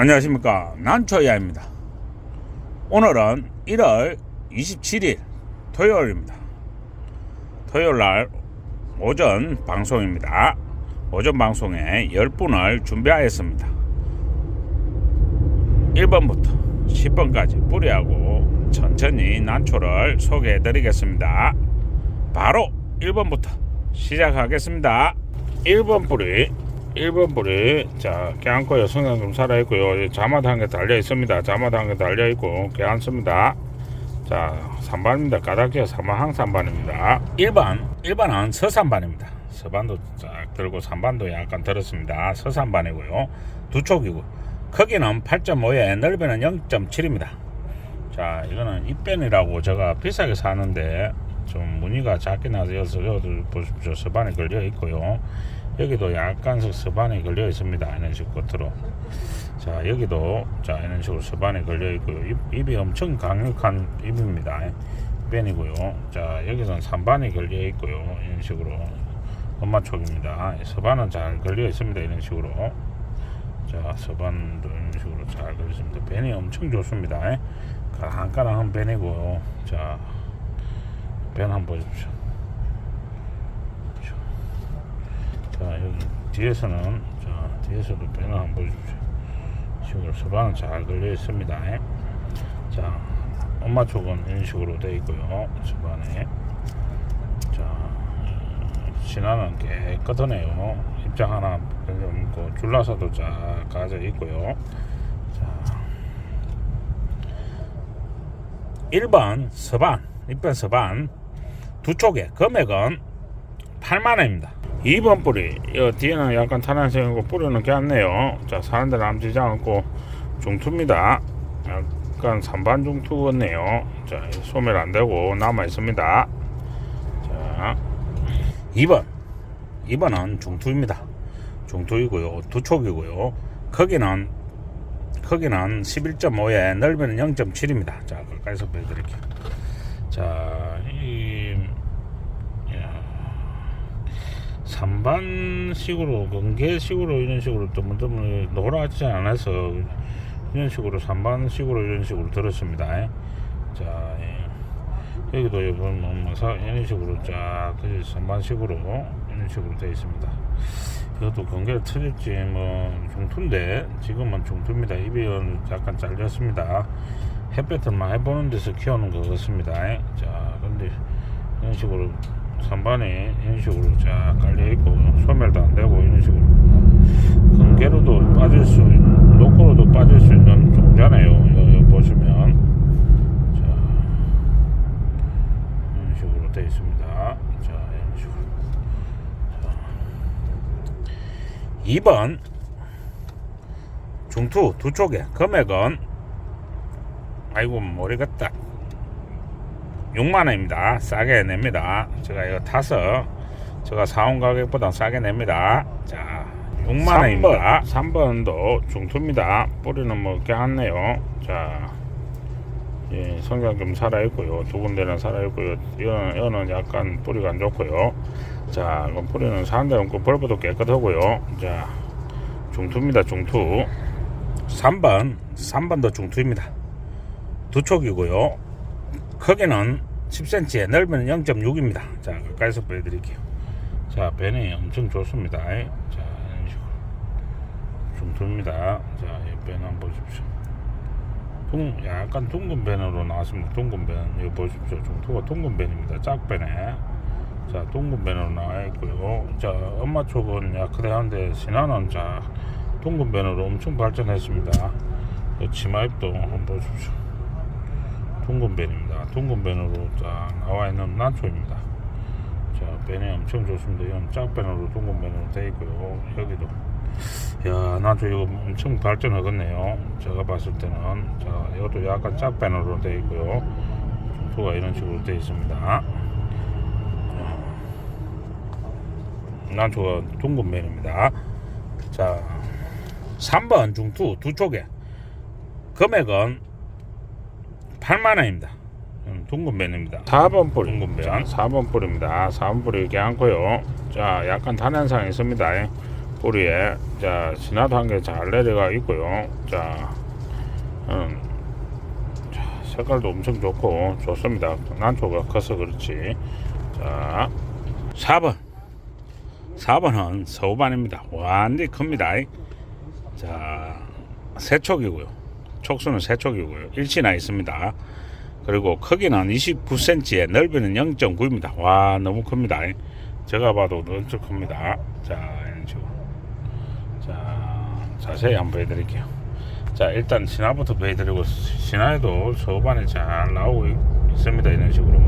안녕하십니까. 난초야입니다. 오늘은 1월 27일 토요일입니다. 토요일날 오전 방송입니다. 오전 방송에 10분을 준비하였습니다. 1번부터 10번까지 뿌리하고 천천히 난초를 소개해 드리겠습니다. 바로 1번부터 시작하겠습니다. 1번 뿌리 1번 뿌리 자 깨안고요 성장 좀 살아있고요. 자마드 한개 달려 있습니다. 자마드 한개 달려 있고 깨안습니다. 자 3반입니다. 까닭지어 사마항 3반입니다. 1번 1번은 서산반입니다. 서반도 쫙 들고 3반도 약간 들었습니다. 서산반이고요. 두 촉이고 크기는 8.5에 넓이는 0.7입니다. 자 이거는 입변이라고 제가 비싸게 사는데 좀 무늬가 작게 나서 여기 보십시오. 서반에 걸려 있고요 여기도 약간씩 서반에 걸려 있습니다. 이런 식으로 겉으로. 자 여기도 자 이런 식으로 서반에 걸려 있고요. 입, 입이 엄청 강력한 입입니다. 입변이고요. 자 여기는 산반에 걸려 있고요. 이런 식으로 엄마 촉입니다. 서반은 잘 걸려 있습니다. 이런 식으로. 자 서반도 이런 식으로 잘 걸려 있습니다. 벤이 엄청 좋습니다. 까랑까랑한 벤이고요. 자벤 한번 보십시오 자 여기 뒤에서는 자 뒤에서도 배너 한번 보십시오. 식으로 서방은 잘 걸려 있습니다. 자 엄마 쪽은 이런 식으로 되어 있고요 서반에. 자 신화는 깨끗하네요. 입장 하나 별로 없고 줄라서도 잘 가져 있고요. 자 1번 서반 1번 서반 두 쪽에 금액은 8만원입니다. 2번 뿌리 이 뒤에는 약간 탄환생이고 뿌리는 괜찮네요. 자 사람들 남지지 않고 중투입니다. 약간 산반 중투 같네요. 자 소멸 안되고 남아 있습니다. 자 2번 2번은 중투입니다. 중투이고요. 두 촉이고요. 크기는 크기는 11.5에 넓이는 0.7입니다. 자 가까이서 보여드릴게요. 자이 3반식으로 건개식으로 이런 식으로 드문드문 노랗지 않아서 이런 식으로 3반식으로 이런 식으로 들었습니다. 자 예. 여기도 이번 뭐 사- 이런 식으로 쫙 3반식으로 이런 식으로 되어 있습니다. 이것도 건개를 틀릴지 뭐 중투인데 지금은 중투입니다. 입이 약간 잘렸습니다. 햇볕을만 해보는 데서 키우는 것 같습니다. 자 근데 이런 식으로 선반이 이런 식으로 쫙 깔려 있고 소멸도 안 되고 이런 식으로 건개로도 빠질 수 노코로도 빠질 수 있는 종자네요. 여기 보시면 자 이런 식으로 되어 있습니다. 자 이런 식으로 자 2번 중투 두 쪽에 금액은 아이고 모르겠다. 6만원입니다. 싸게 냅니다. 제가 이거 타서 제가 사온 가격보다 싸게 냅니다. 자, 6만원입니다. 3번, 도 중투입니다. 뿌리는 뭐 괜찮네요. 자, 예, 성장 좀 살아있고요. 두 군데는 살아있고요. 이거는, 이거는 약간 뿌리가 안 좋고요. 자, 이건 뿌리는 사는 데는 없고 벌브도 깨끗하고요. 자, 중투입니다. 중투. 3번, 3번도 중투입니다. 두 촉이고요. 크기는 10cm에 넓이는 0.6입니다. 자, 가까이서 보여드릴게요. 자, 벤이 엄청 좋습니다. 자, 이런 식으로. 중투입니다. 자, 이벤 한번 보십시오. 둥, 약간 둥근 벤으로 나왔습니다. 둥근 벤. 이거 보십시오. 중투가 둥근 벤입니다. 짝벤에. 자, 둥근 벤으로 나와 있고요. 자, 엄마 쪽은 약하대한데 신화는 자, 둥근 벤으로 엄청 발전했습니다. 이 치마입도 한번 보십시오. 둥근 벤입니다. 둥근 벤으로 딱 나와 있는 난초입니다. 자, 벤이 엄청 좋습니다. 이건 짝벤으로 둥근 벤으로 되어 있고요. 여기도. 야, 난초 이거 엄청 발전하겠네요. 제가 봤을 때는. 자, 이것도 약간 짝벤으로 되어 있고요. 중토가 이런 식으로 되어 있습니다. 자, 난초가 둥근 벤입니다. 자, 3번 중투 두 쪽에 금액은 8만원입니다. 둥근벤입니다. 4번 뿌리. 둥근벤. 4번 뿌리입니다. 4번 뿌리 이렇게 않고요. 자, 약간 단현상이 있습니다. 뿌리에 자 진화도 한 개 잘 내려가 있고요. 자, 음, 자, 색깔도 엄청 좋고 좋습니다. 난초가 커서 그렇지. 자, 4번. 4번은 서우반입니다. 완전히 큽니다. 자, 세촉이고요. 촉수는 세촉이고요. 일치나 있습니다. 그리고 크기는 29cm에 넓이는 0.9입니다. 와 너무 큽니다. 제가 봐도 엄청 큽니다. 자 이런 식으로 자 자세히 한번 보여드릴게요. 자 일단 신화부터 보여드리고 신화에도 소반에 잘 나오고 있, 있습니다. 이런 식으로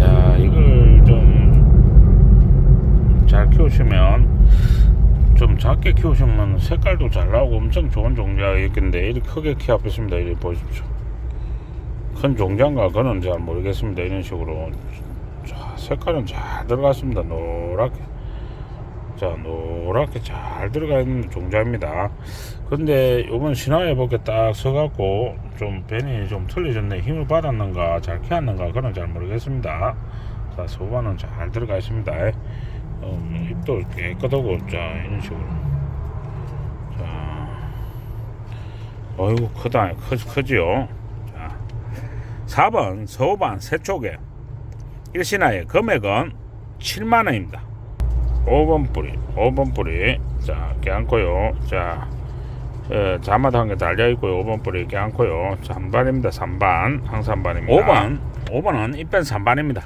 야 이걸 좀 잘 키우시면 좀 작게 키우시면 색깔도 잘 나오고 엄청 좋은 종류가 있겠는데 이렇게 크게 키워보겠습니다. 이렇게 보십시오. 큰 종자인가 그건 잘 모르겠습니다. 이런 식으로 자, 색깔은 잘 들어갔습니다. 노랗게 자 노랗게 잘 들어가 있는 종자입니다. 근데 이번 신화에 보게 딱 서갖고 좀 벤이 좀 틀려졌네. 힘을 받았는가 잘 키웠는가 그건 잘 모르겠습니다. 자 소반은 잘 들어가 있습니다. 어, 입도 깨끗하고 자 이런 식으로 자 어이구 크다 크, 크지요. 자 4번 서반 세촉에 일신화의 금액은 7만원입니다. 5번 뿌리 5번 뿌리. 자 깨안고요. 자 에, 자마다 한개 달려있고요. 5번 뿌리 깨안고요. 3반입니다. 3반. 항산반입니다. 5번 5번은 입변 3반입니다.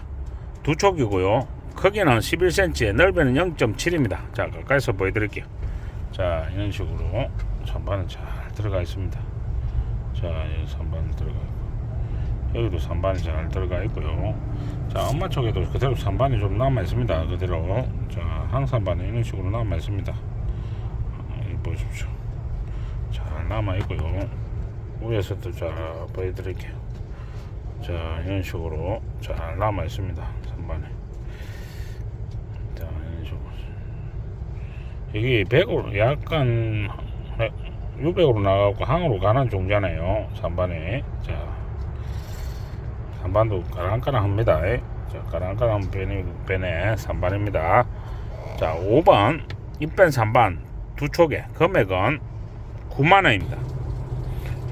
두 촉이고요. 크기는 11cm에 넓이는 0.7입니다. 자 가까이서 보여드릴게요. 자 이런 식으로 3반은 잘 들어가 있습니다. 자 3반 들어가 여기도 3반이 잘 들어가 있고요. 자, 엄마 쪽에도 그대로 3반이 좀 남아 있습니다. 그대로. 자, 항산반이 이런 식으로 남아 있습니다. 어, 이 보십시오. 잘 남아 있고요. 위에서도 자, 보여드릴게요. 자, 이런 식으로 잘 남아 있습니다. 3반에. 자, 이런 식으로. 이게 100으로 약간 유백으로 나가고 항으로 가는 종자네요. 3반에. 자, 한반도 까랑까랑합니다. 자, 변이 변에 3반입니다. 자, 5번 입변 3반 두 촉에 금액은 9만 원입니다.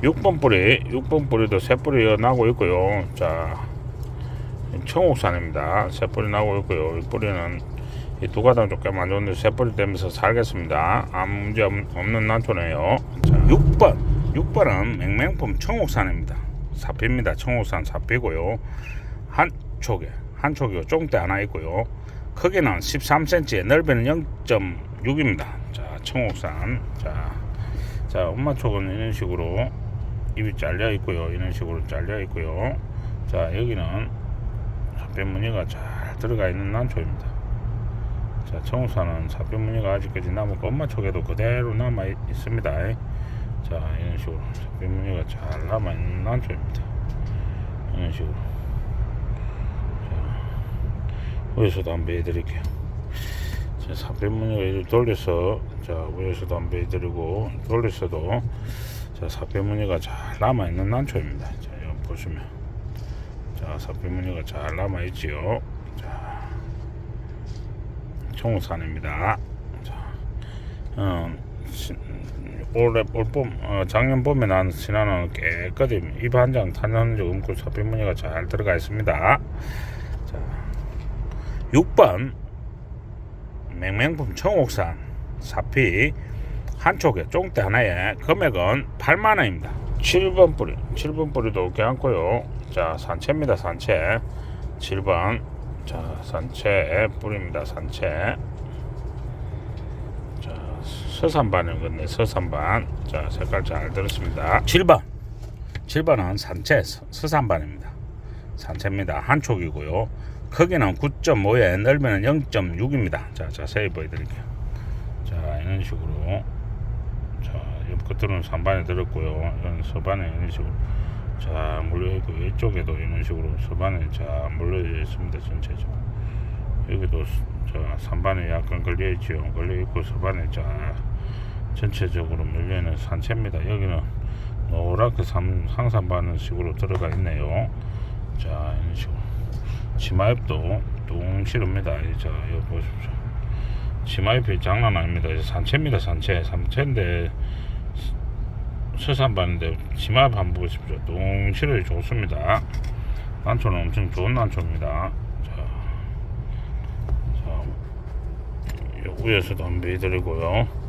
6번 뿌리, 6번 뿌리도 새 뿌리 나고 있고요. 자, 청옥산입니다. 새 뿌리 나고 있고요. 이 뿌리는 이 두 가닥 조금 안 좋은데 새 뿌리 되면서 살겠습니다. 아무 문제 없- 없는 난초네요. 자, 6번, 6번은 맹맹품 청옥산입니다. 사피입니다. 청옥산 사피고요. 한 쪽에 한 쪽에 쫑대 하나 있고요. 크기는 13cm, 넓이는 0.6입니다. 자, 청옥산. 자, 자, 엄마 쪽은 이런 식으로 입이 잘려 있고요. 이런 식으로 잘려 있고요. 자, 여기는 사피 무늬가 잘 들어가 있는 난초입니다. 자, 청옥산은 사피 무늬가 아직까지 남았고 엄마 쪽에도 그대로 남아 있- 있습니다. 자 이런 식으로 사비무늬가 잘 남아있는 난초입니다. 이런 식으로. 자 위에서도 한번 해드릴게요. 자 이렇게 돌려서 자 위에서도 한번 해드리고 돌려서도 자 사비무늬가 잘 남아있는 난초입니다. 자 여기 보시면. 자 사비무늬가 잘 남아있지요. 자 청산입니다. 자 음, 신- 올해 올봄 어, 작년 봄에 난 신화는 깨끗이 입 한 장 탄산 적 음꿀 사피 무늬가 잘 들어가 있습니다. 자, 6번 맹맹품 청옥산 사피 한 촉에 쫑대 하나에 금액은 8만 원입니다. 7번 뿌리 7번 뿌리도 괜찮고요. 자 산채입니다 산채 7번 자 산채 뿌리입니다 산채 자, 서산반이거든요. 서산반. 자, 색깔 잘 들었습니다. 7번. 7번은 산채 서- 서산반입니다. 산채입니다. 한 촉이고요. 크기는 9.5에 넓이는 0.6입니다. 자, 자세히 보여드릴게요. 자, 이런 식으로. 자, 옆 끝으로는 산반이 들었고요. 이런 서반에 이런 식으로. 자, 물려있고, 이쪽에도 이런 식으로 서반에 자, 물려져 있습니다. 전체적으로. 여기도 저 산반에 약간 걸려 있죠. 걸려 있고 서반에 자 전체적으로 물려 있는 산채입니다. 여기는 노랗게 삼, 항산반은 식으로 들어가 있네요. 자 이런 식으로 치마엽도 뚱실합니다. 자 여기 보십시오. 치마잎이 장난 아닙니다. 산채입니다. 산채. 산채인데 서산반인데 치마잎 한번 보십시오. 똥실이 좋습니다. 난초는 엄청 좋은 난초입니다. 자, 자요 위에서도 한번 해드리고요.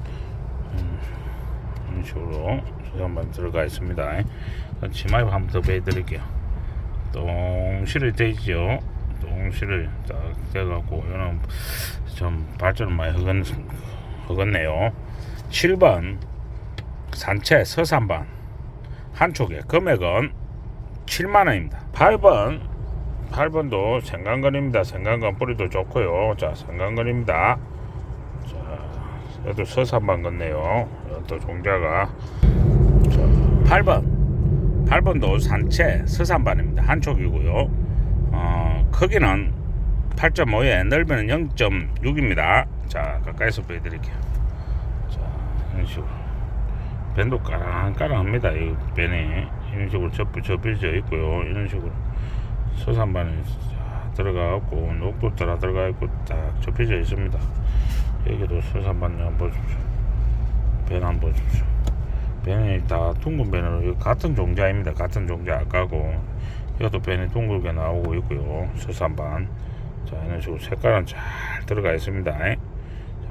음, 이런 식으로 서산반 들어가 있습니다. 치마잎 한번 더 해드릴게요. 똥실이 되죠. 똥실을 딱 돼갖고 이거는 좀 발전을 많이 허건, 허건네요. 7번 산채 서산반 한쪽에 금액은 7만 원입니다. 8번 8번도 생강건입니다. 생강건 뿌리도 좋고요. 자 생강건입니다. 자 얘도 서산반 같네요. 또 종자가 자 8번 8번도 산채 서산반입니다. 한쪽이고요. 어, 크기는 8.5에 넓이는 0.6입니다. 자, 가까이서 보여드릴게요. 자, 이런 식으로. 밴도 까랑까랑합니다. 이 밴이. 이런 식으로 접, 접혀져 있고요. 이런 식으로. 서산반이 자, 들어가고, 녹도 따라 들어가 있고, 딱 접혀져 있습니다. 여기도 서산반 한번 보십시오. 밴 한번 보십시오. 밴이 다 둥근 이거 같은 종자입니다. 같은 종자 아까고. 이것도 밴이 둥글게 나오고 있고요. 서산반. 자, 이런 식으로 색깔은 잘 들어가 있습니다. 자,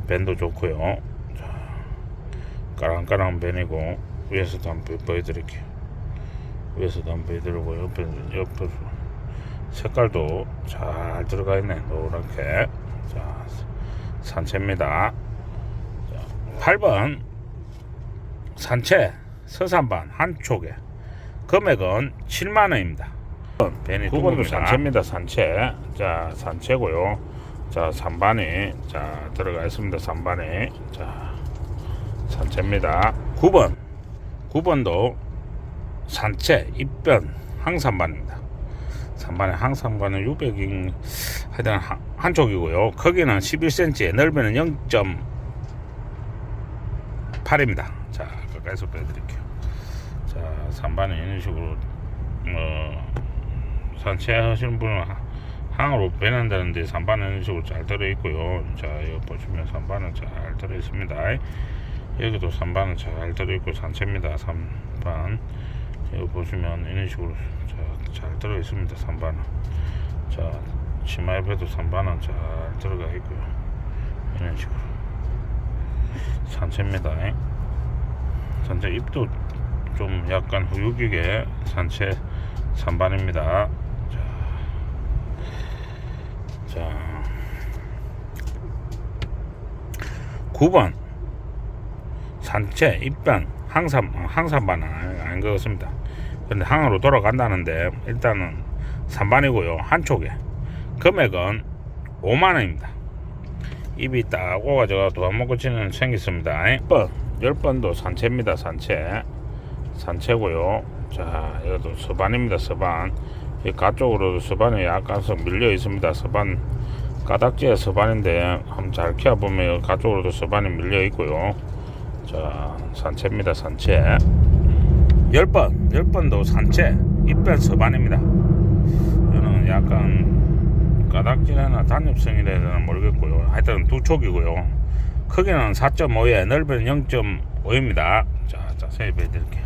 밴도 좋고요. 자, 까랑까랑 밴이고 위에서도 한번 보- 보여드릴게요. 위에서도 한번 보여드리고 옆에 옆에 색깔도 잘 들어가 있네. 노랗게. 자, 산채입니다. 자, 8번 산채 서산반 한쪽에 금액은 7만 원입니다. 벤이 9번도 산채입니다. 산채. 자, 산채고요. 자, 3반이 자, 들어가 있습니다. 3반이. 자, 산채입니다. 9번. 9번도 산채 입변 항산반입니다. 3반에 항산반은 600인 하여튼 한, 한쪽이고요. 크기는 11cm, 넓이는 0.8입니다. 자, 가까이서 보여드릴게요. 자, 3반은 이런 식으로 어, 산책하시는 분은 하- 항으로 배난다는데 3반은 이런 식으로 잘 들어있고요. 자, 여기 보시면 3반은 잘 들어있습니다. 여기도 3반은 잘 들어있고 산채입니다. 3반. 여기 보시면 이런 식으로 자, 잘 들어 있습니다. 3반은. 자, 치마 옆에도 3반은 잘 들어가 있고요. 이런 식으로. 산채입니다. 산채 잎도 좀 약간 후육이게 산채 3반입니다. 자, 자 9번 산채 입반 항산 어, 항산반은 아닌 것 같습니다. 근데 항으로 돌아간다는데 일단은 3반이고요. 한쪽에 금액은 5만 원입니다. 입이 딱 오가지고 도안 먹고 치는 생겼습니다. 10번 10번도 산채입니다. 산채 산채고요. 자, 이것도 서반입니다. 서반. 이 가쪽으로도 서반이 약간씩 밀려 있습니다. 서반 가닥지에 서반인데 한번 잘 키워 보면 가쪽으로도 서반이 밀려 있고요. 자, 산채입니다. 산채. 10번, 10번도 산채. 입변 서반입니다. 이거는 약간 가닥지나 단엽성이라 되나 모르겠고요. 하여튼 두 촉이고요. 크기는 4.5에 넓이는 0.5입니다. 자, 자세히 보여드릴게요.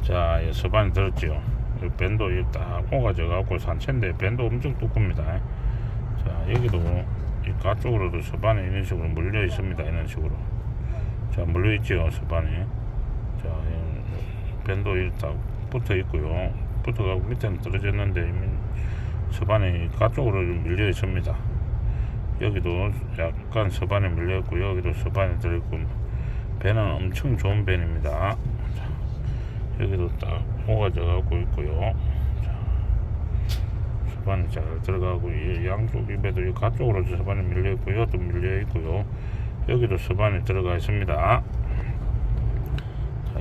자, 이 서반이 들었죠. 이 밴도 이딱 오가져 갖고 산채인데 밴도 엄청 두껍습니다. 자, 여기도 이 가쪽으로도 서반이 이런 식으로 물려 있습니다. 이런 식으로. 자, 물려 있죠, 서반이. 밴도 이딱 붙어 있고요. 붙어가고 밑에는 떨어졌는데 이미 서반이 가쪽으로 좀 밀려 있습니다. 여기도 약간 서반이 밀려 있고 여기도 서반이 들어 있고 배는 엄청 좋은 배입니다. 여기도 딱 오가져 갖고 있고요. 자, 서반이 잘 들어가고 이 양쪽 입에도 이 가쪽으로 서반이 밀려 있고 여기도 밀려 있고요. 여기도 서반이 들어가 있습니다.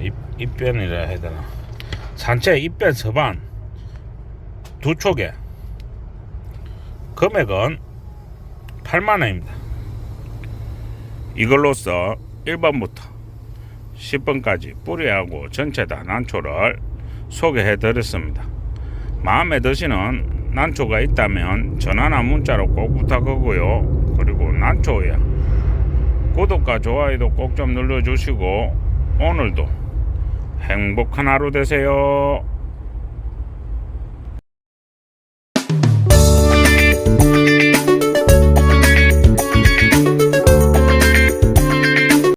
자, 입, 입변이라 해야 되나? 산채 입변 서반 두 촉에 금액은 8만 원입니다. 이걸로써 1번부터 10번까지 뿌리하고 전체 다 난초를 소개해 드렸습니다. 마음에 드시는 난초가 있다면 전화나 문자로 꼭 부탁하고요. 그리고 난초에 구독과 좋아요도 꼭 좀 눌러주시고 오늘도 행복한 하루 되세요.